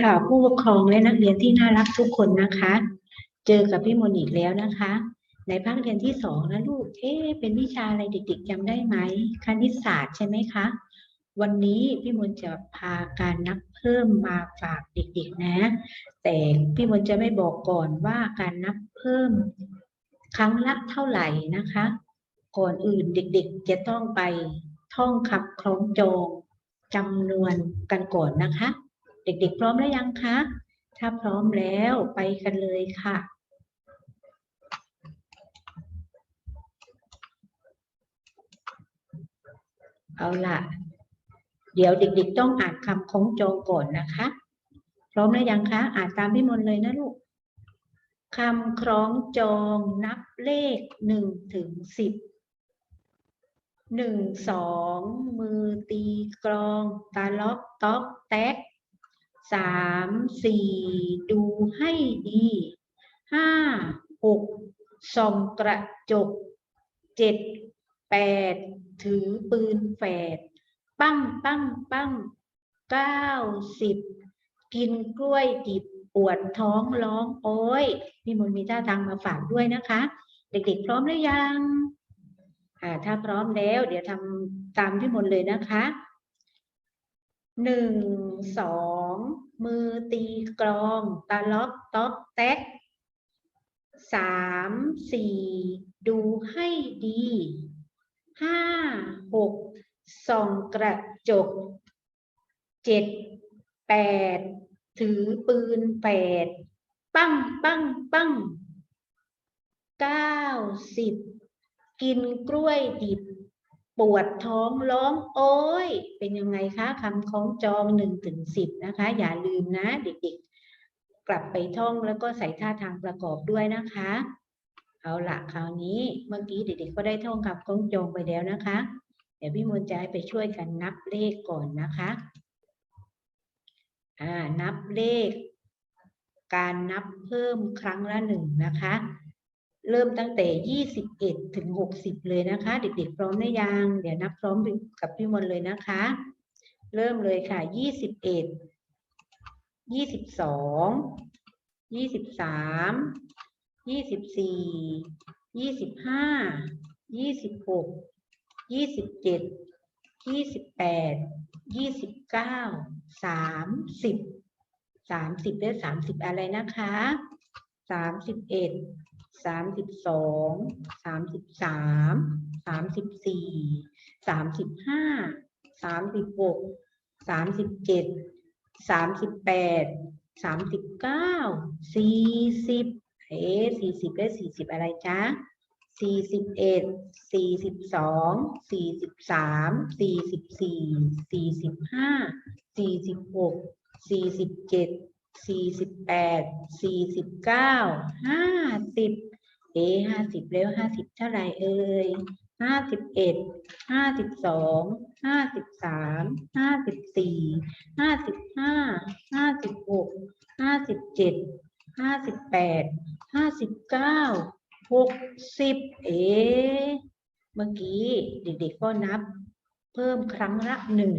ค่ะ ผู้ปกครองและนักเรียนที่น่ารักทุกคนนะคะ เจอกับพี่มนอีกแล้วนะคะ ในภาคเรียนที่สองนะลูก เอ๊เป็นวิชาอะไรเด็กๆจำได้ไหมคณิตศาสตร์ใช่ไหมคะ วันนี้พี่มนจะพาการนับเพิ่มมาฝากเด็กๆนะ แต่พี่มนจะไม่บอกก่อนว่าการนับเพิ่ม ครั้งละเท่าไหร่นะคะ ก่อนอื่นเด็กๆจะต้องไปท่องคำคล้องจองจำนวนกันก่อนนะคะ เด็กๆ พร้อมแล้วยังคะ ถ้าพร้อมแล้วไปกันเลยค่ะเอาล่ะเดี๋ยวเด็ก ๆ ต้องอ่านคำคล้องจองก่อนนะคะ พร้อมแล้วยังคะ อ่านตามพี่มนเลยนะลูกคำคล้องจองนับเลขหนึ่งถึงสิบหนึ่งสองมือตีกลองตาล็อกต๊อกแต๊ก สามสี่ดูให้ดีห้าหกส่องกระจกเจ็ดแปดถือปืนแฝดปั้งปั้งปั้งเก้าสิบกินกล้วยดิบปวดท้องร้องโอ้ยพี่มนต์มีท่าทางมาฝากด้วยนะคะ เด็กๆพร้อมหรือยังอ่าถ้าพร้อมแล้ว เดี๋ยวทำตามพี่มนต์เลยนะคะหนึ่งสอง องมือตีกลองตาล็อกต๊อกแต๊กสามสี่ดูให้ดีห้าหกส่องกระจกเจ็ดแปดถือปืนแปดปั้งปั้งปั้งเก้าสิบกินกล้วยดิบ ปวดท้องร้องโอ้ย เป็นยังไงคะคำคล้องจองหนึ่งถึงสิบนะคะ อย่าลืมนะ เด็กๆ กลับไปท่องแล้วก็ใส่ท่าทางประกอบด้วยนะคะ เอาละคราวนี้เมื่อกี้เด็กๆก็ได้ท่องคำคล้องจองไปแล้วนะคะ เดี๋ยวพี่มนต์จะให้ไปช่วยกันนับเลขก่อนนะคะอ่านับเลข การนับเพิ่มครั้งละหนึ่งนะคะ เริ่มตั้งแต่ 21 ถึง 60 เลยนะคะ เด็กๆ พร้อมหรือยัง เดี๋ยวนับพร้อมกับพี่มนเลยนะคะ เริ่มเลยค่ะ 21 22 23 24 25 26 27 28 29 30 30ได้30 อะไรนะคะ 31 สามสิบสองสามสิบสามสามสิบสี่สามสิบห้าสามสิบหกสามสิบเจ็ดสามสิบแปดสามสิบเก้าสี่สิบเอ๊สี่สิบได้สี่สิบอะไรจ๊ะสี่สิบเอ็ดสี่สิบสองสี่สิบสามสี่สิบสี่สี่สิบห้าสี่สิบหกสี่สิบเจ็ด สี่สิบแปดสี่สิบเก้าห้าสิบเอ๊ห้าสิบแล้วห้าสิบเท่าไรเอ่ยห้าสิบเอ็ดห้าสิบสองห้าสิบสามห้าสิบสี่ห้าสิบห้าห้าสิบหกห้าสิบเจ็ดห้าสิบแปดห้าสิบเก้าหกสิบเอ๊เมื่อกี้เด็กๆก็นับ เพิ่มครั้งละหนึ่ง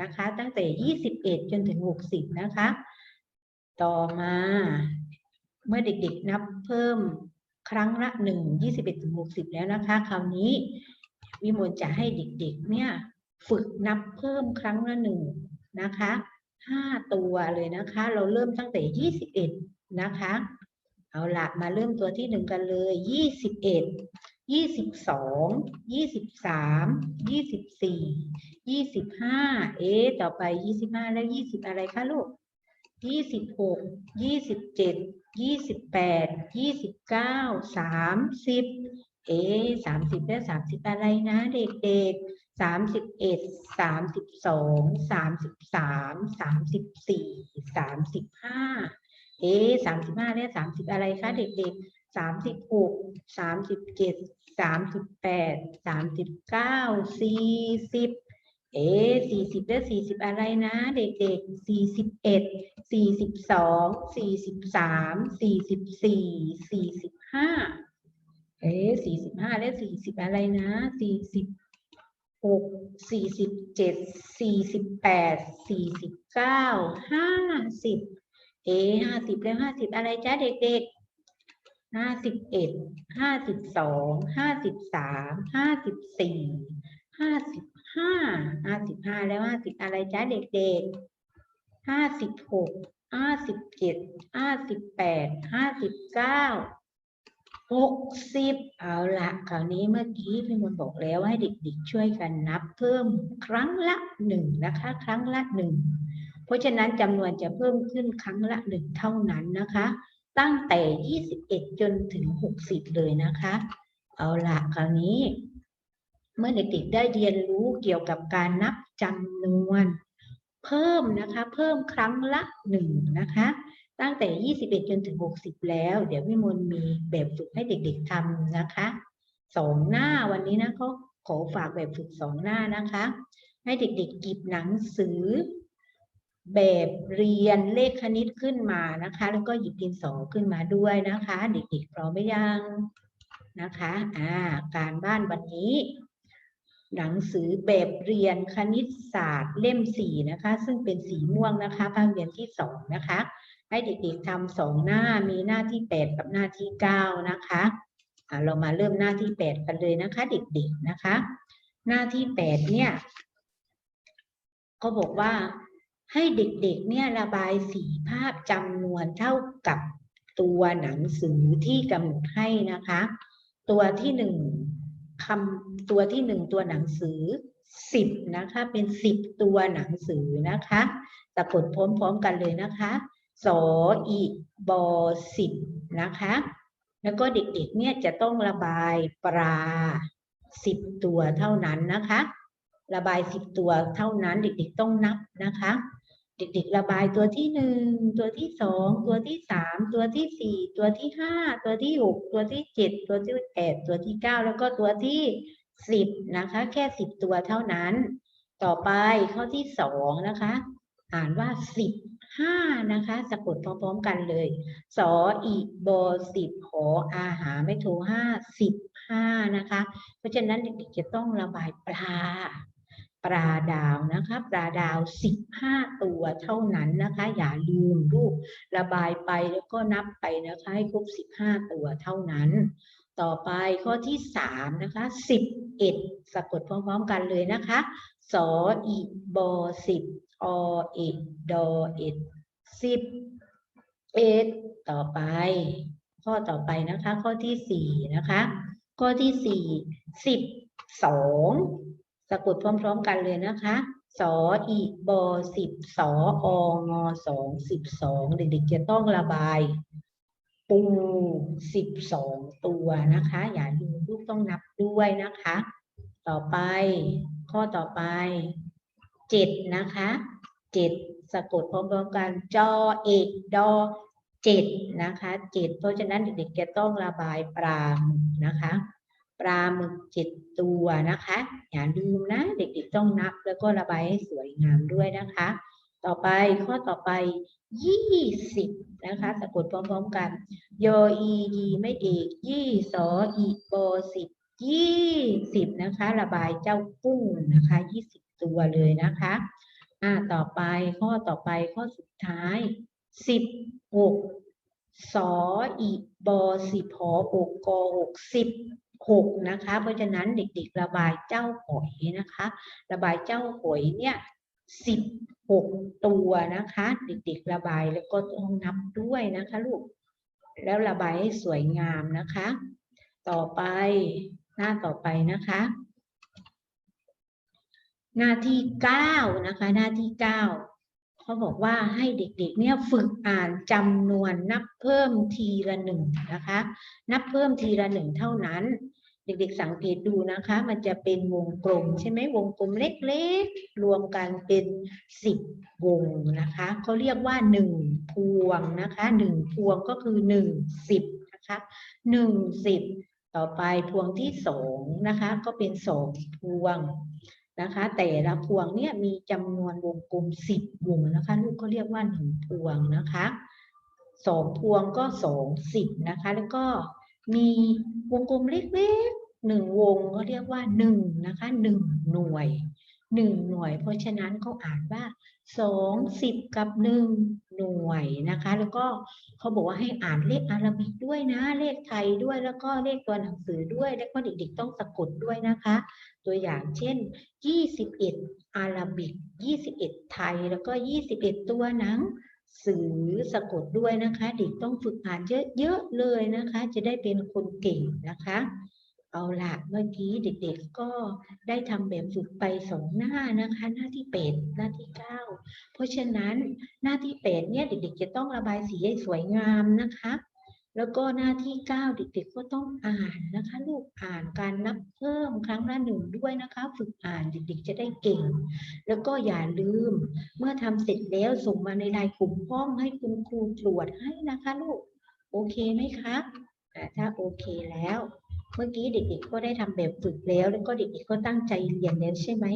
นะคะ ตั้งแต่ยี่สิบเอ็ดจนถึงหกสิบนะคะ ต่อมา เมื่อเด็กๆนับเพิ่มครั้งละหนึ่งยี่สิบเอ็ดถึงหกสิบแล้วนะคะ คราวนี้ วิมลจะให้เด็กๆ เนี่ย ฝึกนับเพิ่มครั้งละหนึ่งนะคะห้าตัวเลยนะคะ เราเริ่มตั้งแต่ยี่สิบเอ็ดนะคะ เอาละมาเริ่มตัวที่หนึ่งกันเลยยี่สิบเอ็ดยี่สิบสองยี่สิบสามยี่สิบสี่ยี่สิบห้าเอ๊ะต่อไปยี่สิบห้าแล้วยี่สิบอะไรคะลูก ยี่สิบหกยี่สิบเจ็ดยี่สิบแปดยี่สิบเก้าสามสิบเอ๊สามสิบได้สามสิบอะไรนะ เด็กๆสามสิบเอ็ดสามสิบสองสามสิบสามสามสิบสี่สามสิบห้าเอ๊สามสิบห้าได้สามสิบอะไรคะเด็กๆสามสิบหกสามสิบเจ็ดสามสิบแปดสามสิบเก้าสี่สิบเอ๊สี่สิบได้สี่สิบอะไรนะ เด็กๆสี่สิบเอ็ด สี่สิบสองสี่สิบสามสี่สิบสี่สี่สิบห้าเอ๊สี่สิบห้าและสี่สิบอะไรนะสี่สิบหกสี่สิบเจ็ดสี่สิบแปดสี่สิบเก้าห้าสิบเอห้าสิบแล้วห้าสิบอะไรจ้าเด็กๆห้าสิบเอ็ดห้าสิบสองห้าสิบสามห้าสิบสี่ห้าสิบห้าห้าสิบห้าแล้วห้าสิบอะไรจ้าเด็กๆ ห้าสิบหกห้าสิบเจ็ดห้าสิบแปดห้าสิบเก้าหกสิบเอาละคราวนี้เมื่อกี้พี่มนบอกแล้วให้เด็กๆช่วยกันนับเพิ่มครั้งละหนึ่งนะคะ ครั้งละหนึ่งเพราะฉะนั้นจำนวนจะเพิ่มขึ้นครั้งละหนึ่งเท่านั้นนะคะ ตั้งแต่ยี่สิบเอ็ดจนถึงหกสิบเลยนะคะ เอาละคราวนี้ เมื่อเด็กๆได้เรียนรู้เกี่ยวกับการนับจำนวน เพิ่มนะคะเพิ่มครั้งละหนึ่งนะคะตั้งแต่ 21 จนถึง 60 แล้ว เดี๋ยวพี่มนมีแบบฝึกให้เด็กๆทำนะคะสองหน้าวันนี้นะเขาขอฝากแบบฝึกสองหน้านะคะ ให้เด็กๆหยิบหนังสือ แบบเรียนเลขคณิตขึ้นมานะคะ แล้วก็หยิบดินสอขึ้นมาด้วยนะคะ เด็กๆพร้อมไหมยังนะคะ อ่า การบ้านวันนี้ หนังสือแบบเรียนคณิตศาสตร์เล่มสี่นะคะ ซึ่งเป็นสีม่วงนะคะภาคเรียนที่สองนะคะ ให้เด็กๆทำสองหน้ามีหน้าที่แปดกับหน้าที่เก้านะคะเรามาเริ่มหน้าที่แปดกันเลยนะคะ เด็กๆนะคะ หน้าที่แปดเนี่ยเขาบอกว่าให้เด็กๆเนี่ยระบายสีภาพจำนวนเท่ากับตัวหนังสือที่กำหนดให้นะคะ ตัวที่หนึ่ง คำตัวที่หนึ่งตัวหนังสือสิบนะคะ เป็นสิบตัวหนังสือนะคะสะกดพร้อมๆกันเลยนะคะสออีบอสิบนะคะ แล้วก็เด็กๆเนี่ยจะต้องระบายปลาสิบตัวเท่านั้นนะคะ ระบายสิบตัวเท่านั้นเด็กๆต้องนับนะคะ เด็กๆระบายตัวที่หนึ่งตัวที่สองตัวที่สามตัวที่สี่ตัวที่ห้าตัวที่หกตัวที่เจ็ดตัวที่แปดตัวที่เก้าแล้วก็ตัวที่สิบนะคะ แค่สิบตัวเท่านั้น ต่อไปข้อที่สองนะคะ อ่านว่าสิบห้านะคะสะกดพร้อมๆกันเลยสออีบอสิบหออาหาไม่โทห้าสิบห้านะคะ เพราะฉะนั้นเด็กๆจะต้องระบายปลา ปลาดาวนะคะปลาดาวสิบห้าตัวเท่านั้นนะคะ อย่าลืมลูกระบายไปแล้วก็นับไปนะคะให้ครบสิบห้าตัวเท่านั้น ต่อไปข้อที่สามนะคะสิบเอ็ดสะกดพร้อมๆกันเลยนะคะสออีบอสิบอเอกดอเอ็ดสิบเอ็ดต่อไป ข้อต่อไปนะคะ ข้อที่สี่นะคะ ข้อที่สี่สิบสอง สะกดพร้อมๆกันเลยนะคะ สออีบอสิบสอองอสองสิบสองเด็กๆจะต้องระบายปูสิบสองตัวนะคะ อย่าลืมลูกต้องนับด้วยนะคะ ต่อไปข้อต่อไปเจ็ดนะคะเจ็ดสะกดพร้อมๆกันจอเอกดอเจ็ดนะคะเจ็ดเพราะฉะนั้นเด็กๆจะต้องระบายปลาหมึกนะคะ ปลาหมึกเจ็ดตัวนะคะ อย่าลืมนะ เด็กๆต้องนับแล้วก็ระบายให้สวยงามด้วยนะคะ ต่อไปข้อต่อไปยี่สิบนะคะสะกดพร้อมๆกันยออียีไม่เอกยี่สออีโบสิบยี่สิบนะคะ ระบายเจ้ากุ้งนะคะยี่สิบตัวเลยนะคะอ่าต่อไปข้อต่อไปข้อสุดท้ายสิบหกสออีบอสิบหออกกอหกสิบ หกนะคะ เพราะฉะนั้นเด็กๆระบายเจ้าหอยนะคะ ระบายเจ้าหอยเนี่ยสิบหกตัวนะคะ เด็กๆระบายแล้วก็ต้องนับด้วยนะคะลูก แล้วระบายให้สวยงามนะคะ ต่อไปหน้าต่อไปนะคะ หน้าที่เก้านะคะ หน้าที่เก้า เขาบอกว่าให้เด็กๆเนี่ยฝึกอ่านจำนวนนับเพิ่มทีละหนึ่งนะคะ นับเพิ่มทีละหนึ่งเท่านั้น เด็กๆสังเกตดูนะคะ มันจะเป็นวงกลมใช่ไหมวงกลมเล็กๆ รวมกันเป็นสิบวงนะคะเขาเรียกว่าหนึ่งพวงนะคะหนึ่งพวงก็คือหนึ่งสิบนะคะหนึ่งสิบต่อไปพวงที่สองนะคะ ก็เป็นสองพวง นะคะ แต่ละพวงเนี่ยมีจำนวนวงกลมสิบวงนะคะ ลูกก็เรียกว่าหนึ่งพวงนะคะสองพวงก็สองสิบนะคะ แล้วก็มีวงกลมเล็กๆหนึ่งวงก็เรียกว่าหนึ่งนะคะหนึ่งหน่วยหนึ่งหน่วย เพราะฉะนั้นเขาอ่านว่าสองสิบกับหนึ่ง หน่วยนะคะ แล้วก็เขาบอกว่าให้อ่านเลขอาราบิกด้วยนะเลขไทยด้วยแล้วก็เลขตัวหนังสือด้วย แล้วก็เด็กๆต้องสะกดด้วยนะคะ ตัวอย่างเช่น 21 อาราบิก 21 ไทยแล้วก็ 21 ตัวหนังสือสะกดด้วยนะคะ เด็กต้องฝึกอ่านเยอะๆเลยนะคะ จะได้เป็นคนเก่งนะคะ เอาละเมื่อกี้เด็กๆก็ได้ทำแบบฝึกไปสองหน้านะคะ หน้าที่เป็ดหน้าที่เก้าเพราะฉะนั้นหน้าที่เป็ดเนี่ยเด็กๆจะต้องระบายสีให้สวยงามนะคะ แล้วก็หน้าที่เก้าเด็กๆก็ต้องอ่านนะคะ ลูกอ่านการนับเพิ่มครั้งละหนึ่งด้วยนะคะ ฝึกอ่านเด็กๆจะได้เก่ง แล้วก็อย่าลืม เมื่อทำเสร็จแล้วส่งมาในไลน์กลุ่มห้องให้คุณครูตรวจให้นะคะ ลูกโอเคไหมคะถ้าโอเคแล้ว มื่อกี้เด็กๆก็ได้ทำแบบฝึกแล้ว แล้วก็เด็กๆก็ตั้งใจเรียนแล้วใช่ไหม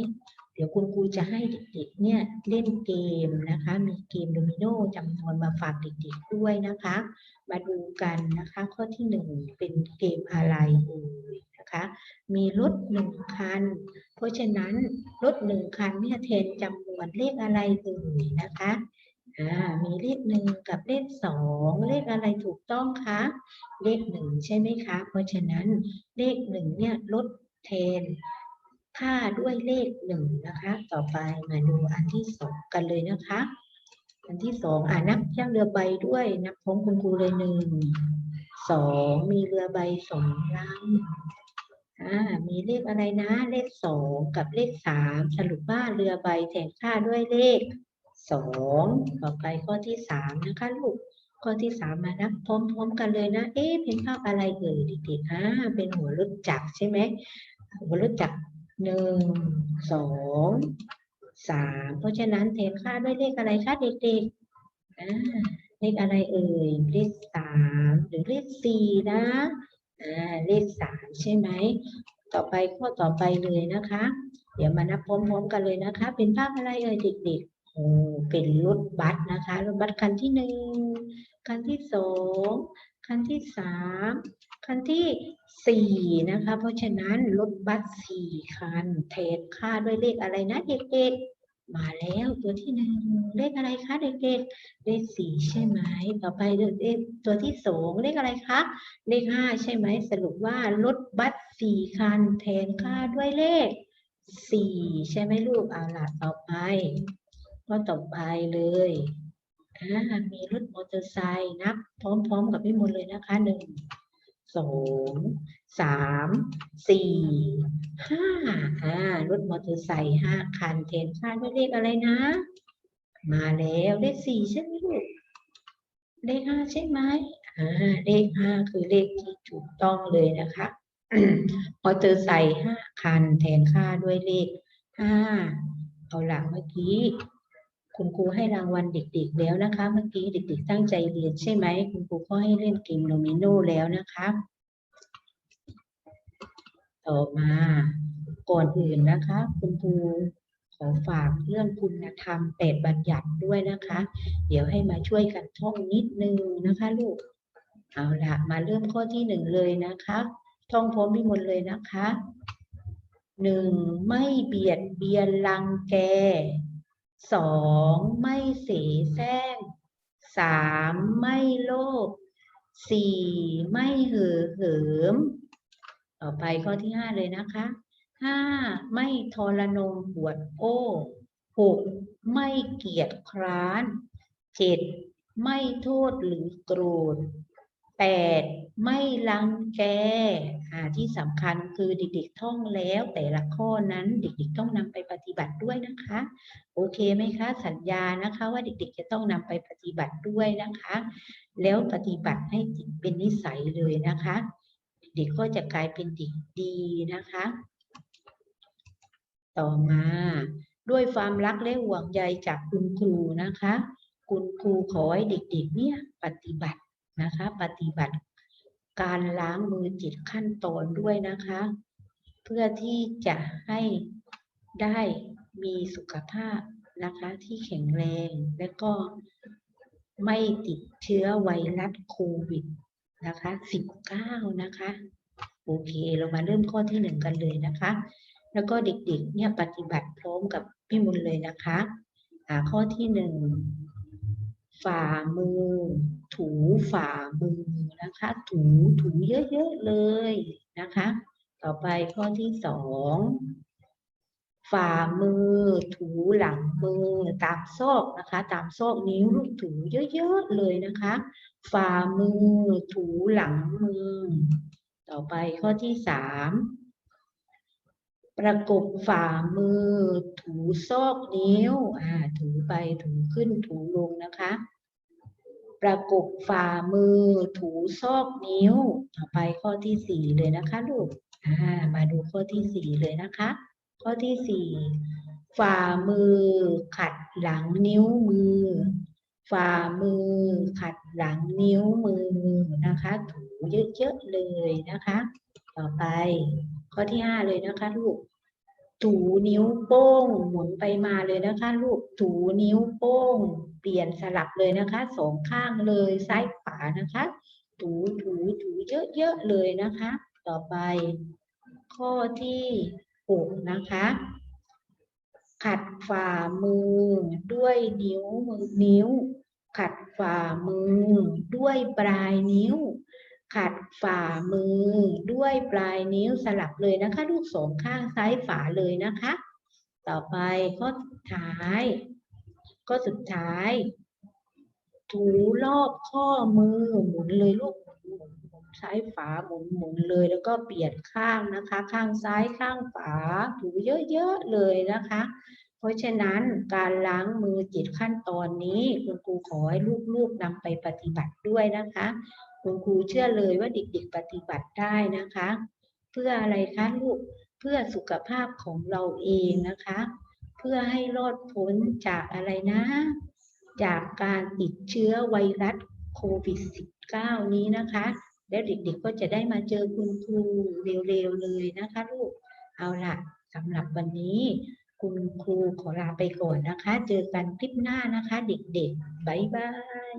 เดี๋ยวคุณครูจะให้เด็กๆเนี่ยเล่นเกมนะคะ มีเกมโดมิโนจำนวนมาฝากเด็กๆด้วยนะคะ มาดูกันนะคะ ข้อที่หนึ่งเป็นเกมอะไรเอ่ยนะคะ มีรถหนึ่งคัน เพราะฉะนั้นรถหนึ่งคันเนี่ยแทนจำนวนเลขอะไรเอ่ยนะคะ อ่ามีเลขหนึ่งกับเลขสองเลขอะไรถูกต้องคะเลขหนึ่งใช่ไหมคะ เพราะฉะนั้นเลขหนึ่งเนี่ยลดแทน ค่าด้วยเลขหนึ่งนะคะ ต่อไปมาดูอันที่สองกันเลยนะคะ อันที่สองอ่านับย่างเรือใบด้วยนับพร้อมคุณครูเลยหนึ่งสองมีเรือใบสองลำอ่ามีเลขอะไรนะ เลขสองกับเลขสามสรุปว่าเรือใบแทนค่าด้วยเลข สองต่อไปข้อที่สามนะคะลูก ข้อที่สามมานับพร้อมๆกันเลยนะ เอ๊ะเป็นภาพอะไรเอ่ยเด็กๆอ่าเป็นหัวรถจักรใช่ไหมหัวรถจักรหนึ่งสองสามเพราะฉะนั้นแทนค่าด้วยเลขอะไรคะเด็กๆอ่าเลขอะไรเอ่ยเลขสามหรือเลขสี่นะอ่าเลขสามใช่ไหมต่อไปข้อต่อไปเลยนะคะ เดี๋ยวมานับพร้อมๆกันเลยนะคะ เป็นภาพอะไรเอ่ยเด็กๆ โอ้เป็นรถบัสนะคะ รถบัสคันที่หนึ่งคันที่สองคันที่สามคันที่สี่นะคะ เพราะฉะนั้นรถบัสสี่คันแทนค่าด้วยเลขอะไรนะเด็กๆมาแล้วตัวที่หนึ่งเลขอะไรคะเด็กๆเลขสี่ใช่ไหมต่อไปเลขตัวที่สองเลขอะไรคะเลขห้าใช่ไหมสรุปว่ารถบัสสี่คันแทนค่าด้วยเลขสี่ใช่ไหมลูกเอาล่ะต่อไป ข้อต่อไปเลยอ่ามีรถมอเตอร์ไซค์นับ พร้อมๆกับพี่มนเลยนะคะหนึ่งสองสามสี่ห้าอ่ารถมอเตอร์ไซค์ห้าคันแทนค่าด้วยเลขอะไรนะ มาแล้วเลขสี่ใช่ไหมลูกเลขห้าใช่ไหมอ่าเลขห้าคือเลขที่ถูกต้องเลยนะคะมอเตอร์ไซค์ห้าคันแทนค่าด้วยเลขห้าเอาหล่ะเมื่อกี้ คุณครูให้รางวัลเด็กๆแล้วนะคะ เมื่อกี้เด็ก ๆ ตั้งใจเรียนใช่ไหมคุณครูก็ให้เล่นเกมโดมิโนแล้วนะคะ ต่อมาก่อนอื่นนะคะ คุณครูขอฝากเรื่องคุณธรรมแปดบัญญัติด้วยนะคะ เดี๋ยวให้มาช่วยกันท่องนิดนึงนะคะลูกเอาละมาเริ่มข้อที่หนึ่งเลยนะคะ ท่องพร้อมพี่มนเลยนะคะหนึ่งไม่เบียดเบียนรังแก สองไม่เสแสร้งสามไม่โลภสี่ไม่เห่อเหิม ต่อไปข้อที่ห้าเลยนะคะห้าไม่ทรนงปวดโอ้หกไม่เกียจคร้านเจ็ดไม่โทษหรือโกรธแปด ไม่ลังแกที่สำคัญคือเด็กๆท่องแล้ว แต่ละข้อนั้นเด็กๆต้องนำไปปฏิบัติด้วยนะคะ โอเคไหมคะสัญญานะคะว่าเด็กๆจะต้องนำไปปฏิบัติด้วยนะคะ แล้วปฏิบัติให้จิตเป็นนิสัยเลยนะคะ เด็กก็จะกลายเป็นเด็กดีนะคะ ต่อมาด้วยความรักและห่วงใยจากคุณครูนะคะ คุณครูขอให้เด็กๆเนี่ยปฏิบัตินะคะ ปฏิบัติ การล้างมือจิตขั้นตอนด้วยนะคะ เพื่อที่จะให้ได้มีสุขภาพนะคะที่แข็งแรงและก็ไม่ติดเชื้อไวรัสโควิดนะคะ19นะคะ โอเค เรามาเริ่มข้อที่หนึ่งกันเลยนะคะ แล้วก็เด็กๆ เนี่ยปฏิบัติพร้อมกับพี่มุนเลยนะคะ ข้อที่หนึ่งฝ่ามือ ถูฝ่ามือนะคะ ถูถูเยอะๆเลยนะคะ ต่อไปข้อที่สองฝ่ามือ ถูหลังมือตามซอกนะคะ ตามซอกนิ้วลูกถูเยอะๆเลยนะคะ ฝ่ามือ ถูหลังมือ ต่อไปข้อที่สามประกบฝ่ามือ ถูซอกนิ้วอ่าถูไปถูขึ้นถูลงนะคะ ประกบฝ่ามือ ถูซอกนิ้ว ต่อไปข้อที่สี่เลยนะคะลูกอ่ามาดูข้อที่สี่เลยนะคะ ข้อที่สี่ฝ่ามือขัดหลังนิ้วมือ ฝ่ามือขัดหลังนิ้วมือนะคะ ถูเยอะๆเลยนะคะ ต่อไปข้อที่ห้าเลยนะคะลูก ถูนิ้วโป้งหมุนไปมาเลยนะคะลูกถูนิ้วโป้ง เปลี่ยนสลับเลยนะคะสองข้างเลยซ้ายขวานะคะ ถูถูถูเยอะๆเลยนะคะ ต่อไป ข้อที่หกนะคะ ขัดฝ่ามือด้วยนิ้วมือนิ้ว ขัดฝ่ามือด้วยปลายนิ้ว ขัดฝ่ามือด้วยปลายนิ้วสลับเลยนะคะ ลูกสองข้างซ้ายฝาเลยนะคะ ต่อไปข้อสุดท้ายก็สุดท้าย ถูรอบข้อมือหมุนเลยลูกหมุนหมุนซ้ายฝาหมุนหมุนเลย แล้วก็เปลี่ยนข้างนะคะ ข้างซ้ายข้างฝาถูเยอะๆเลยนะคะ เพราะฉะนั้นการล้างมือจ็ดขั้นตอนนี้ คุณครูขอให้ลูกๆนำไปปฏิบัติด้วยนะคะ คุณครูเชื่อเลยว่าเด็กๆปฏิบัติได้นะคะ เพื่ออะไรคะลูกเพื่อสุขภาพของเราเองนะคะ เพื่อให้รอดพ้นจากอะไรนะ จากการติดเชื้อไวรัสโควิด -19 นี้นะคะ แล้วเด็กๆก็จะได้มาเจอคุณครูเร็วๆเลยนะคะลูกเอาล่ะสำหรับวันนี้คุณครูขอลาไปก่อนนะคะ เจอกันคลิปหน้านะคะ เด็กๆ บ๊ายบาย